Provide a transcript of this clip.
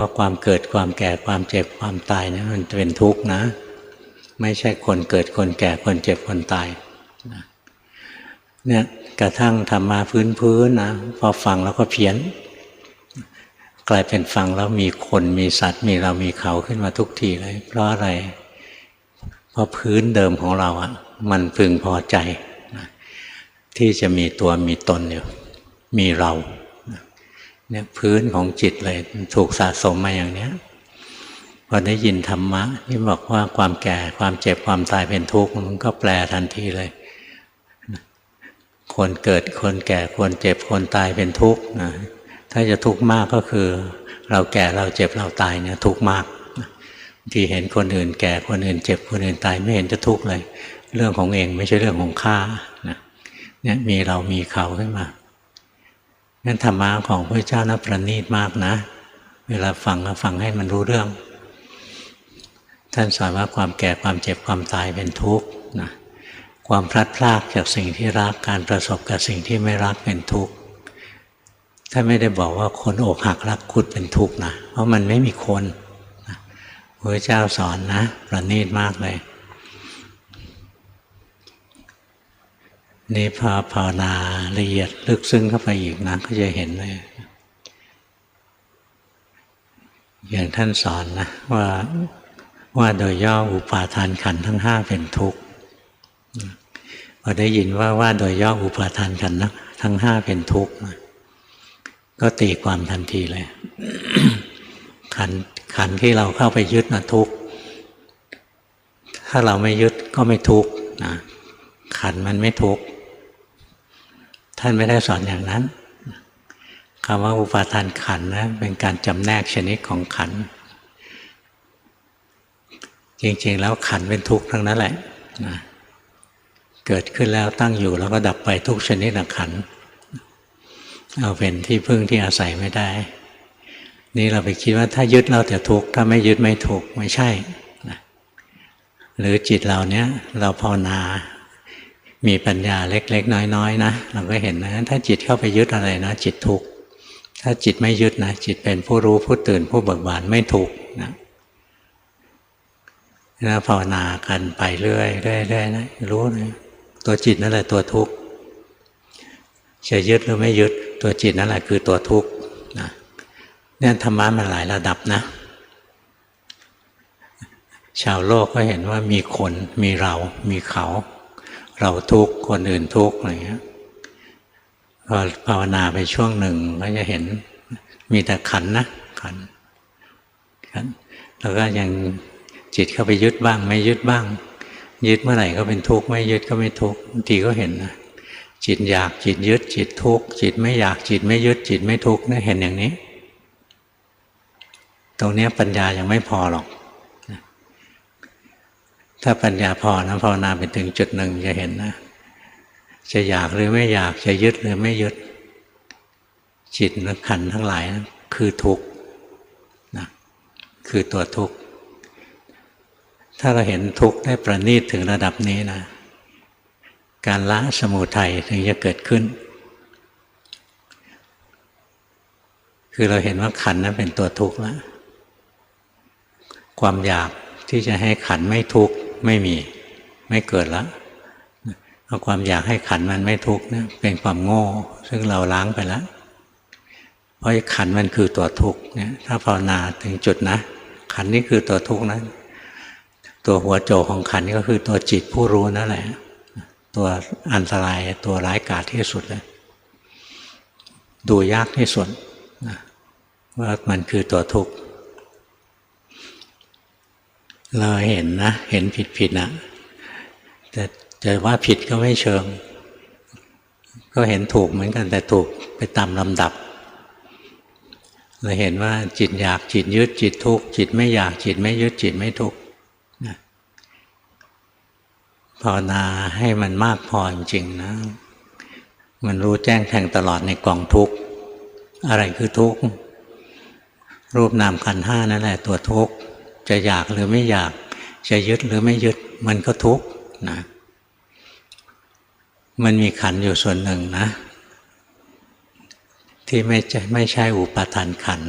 ว่าความเกิดความแก่ความเจ็บความตายเนี่ยมันเป็นทุกข์นะ ไม่ใช่คนเกิดคนแก่คนเจ็บคนตายเนี่ยกระทั่งธรรมาพื้นพื้นนะพอฟังแล้วก็เพี้ยน กลายเป็นฟังแล้วมีคนมีสัตว์มีเรามีเขาขึ้นมาทุกทีเลย เพราะอะไร เพราะพื้นเดิมของเราอะ่ะ มันพึงพอใจ ที่จะมีตัวมีตนอยู่มีเรา เนี่ยพื้นของจิตเลยถูกสะสมมาอย่างเนี้ยพอได้ยินธรรมะที่บอกว่าความแก่ความเจ็บความตายเป็นทุกข์มันก็แปลทันทีเลยคนเกิดคนแก่คนเจ็บคนตายเป็นทุกข์นะถ้าจะทุกข์มากก็คือ เราแก่เราเจ็บเราตายเนี่ยทุกข์มากที่เห็นคนอื่น แก่คนอื่นเจ็บคนอื่นตายไม่เห็นจะทุกข์เลย เรื่องของเองไม่ใช่เรื่องของข้านะเนี่ยมีเรามีเขาขึ้นมา งั้นธรรมะของพระเจ้านับประณีตมากนะ เวลาฟังก็ฟังให้มันรู้เรื่อง ท่านสอนว่าความแก่ความเจ็บความตายเป็นทุกข์นะความพลัดพรากจากสิ่งที่รักการประสบกับสิ่งที่ไม่รักเป็นทุกข์ท่านไม่ได้บอกว่าคนอกหักรักคุดเป็นทุกข์นะ เพราะมันไม่มีคนพระเจ้าสอนนะ ประณีตมากเลย นี่พอภาวนาละเอียดลึกซึ้งเข้าไปอีกนะก็จะเห็นเลยอย่างท่านสอนนะว่าว่าโดยย่ออุปาทานขันทั้งห้าเป็นทุกข์พอได้ยินว่าว่าโดยย่ออุปาทานขันทั้งห้าเป็นทุกข์ก็ตีความทันทีเลย ขันขันที่เราเข้าไปยึดนะทุกข์ถ้าเราไม่ยึดก็ไม่ทุกข์นะขันมันไม่ทุกข์ ท่านไม่ได้สอนอย่างนั้นคำว่าอุปาทานขันนะเป็นการจำแนกชนิดของขัน จริงๆแล้วขันเป็นทุกข์ทั้งนั้นแหละนะเกิดขึ้นแล้วตั้งอยู่แล้วก็ดับไปทุกชนิดของขัน เอาเป็นที่พึ่งที่อาศัยไม่ได้ นี่เราไปคิดว่าถ้ายึดเราจะทุกข์ถ้าไม่ยึดไม่ทุกข์ไม่ใช่หรือจิตเราเนี้ยเราภาวนา มีปัญญาเล็ก ๆ น้อยๆนะเราก็เห็นนะถ้าจิตเข้าไปยึดอะไรนะจิตทุกข์ถ้าจิตไม่ยึดนะจิตเป็นผู้รู้ผู้ตื่นผู้เบิกบานไม่ทุกข์นะนะภาวนากันไปเรื่อยๆเรื่อยๆนะรู้เลยตัวจิตนั่นแหละตัวทุกข์จะยึดหรือไม่ยึดตัวจิตนั่นแหละคือตัวทุกข์นะเนี่ยธรรมะมันหลายระดับนะ ชาวโลกก็เห็นว่ามีคนมีเรา มีเขา เราทุกข์คนอื่นทุกข์อะไรเงี้ยพอภาวนาไปช่วงหนึ่งก็จะเห็นมีแต่ขันนะขันขันแล้วก็ยังจิตเข้าไปยึดบ้าง ไม่ยึดบ้าง ยึดเมื่อไหร่ก็เป็นทุกข์ไม่ยึดก็ไม่ทุกข์บางทีก็เห็นนะจิตอยากจิตยึดจิตทุกข์จิตไม่อยากจิตไม่ยึดจิตไม่ทุกข์นี่เห็นอย่างนี้ ตรงนี้ปัญญายังไม่พอหรอก ถ้าปัญญาพอนะภาวนาไปถึงจุดหนึ่งจะเห็นนะ จะอยากหรือไม่อยากจะยึดหรือไม่ยึด จิตและขันทั้งหลายนะคือทุกข์นะคือตัวทุกข์ ถ้าเราเห็นทุกข์ได้ประณีตถึงระดับนี้นะ การละสมุทัยถึงจะเกิดขึ้น คือเราเห็นว่าขันนั้นเป็นตัวทุกข์แล้วความอยากที่จะให้ขันไม่ทุกข์ ไม่มีไม่เกิดละเอาความอยากให้ขันมันไม่ทุกข์เนี่ยเป็นความโง่ ซึ่งเราล้างไปแล้วเพราะขันมันคือตัวทุกข์เนี่ยถ้าภาวนาถึงจุดนะ ขันนี่คือตัวทุกข์นะตัวหัวโจของขันก็คือตัวจิตผู้รู้นั่นแหละ ตัวอันตรายตัวร้ายกาจที่สุดเลยดูยากที่สุดว่ามันคือตัวทุกข์ เราเห็นนะ เห็นผิดผิดนะแต่จะว่าผิดก็ไม่เชิง ก็เห็นถูกเหมือนกันแต่ถูกไปตามลำดับเราเห็นว่าจิตอยากจิตยึดจิตทุกข์จิตไม่อยากจิตไม่ยึดจิตไม่ทุกข์ภาวนาให้มันมากพอจริงๆนะ มันรู้แจ้งแทงตลอดในกองทุกข์อะไรคือทุกข์รูปนามขันห้านั่นแหละตัวทุกข์ จะอยากหรือไม่อยาก จะยึดหรือไม่ยึด มันก็ทุกข์นะ มันมีขันอยู่ส่วนหนึ่งนะ ที่ไม่ใช่ไม่ใช่อุปาทานขัน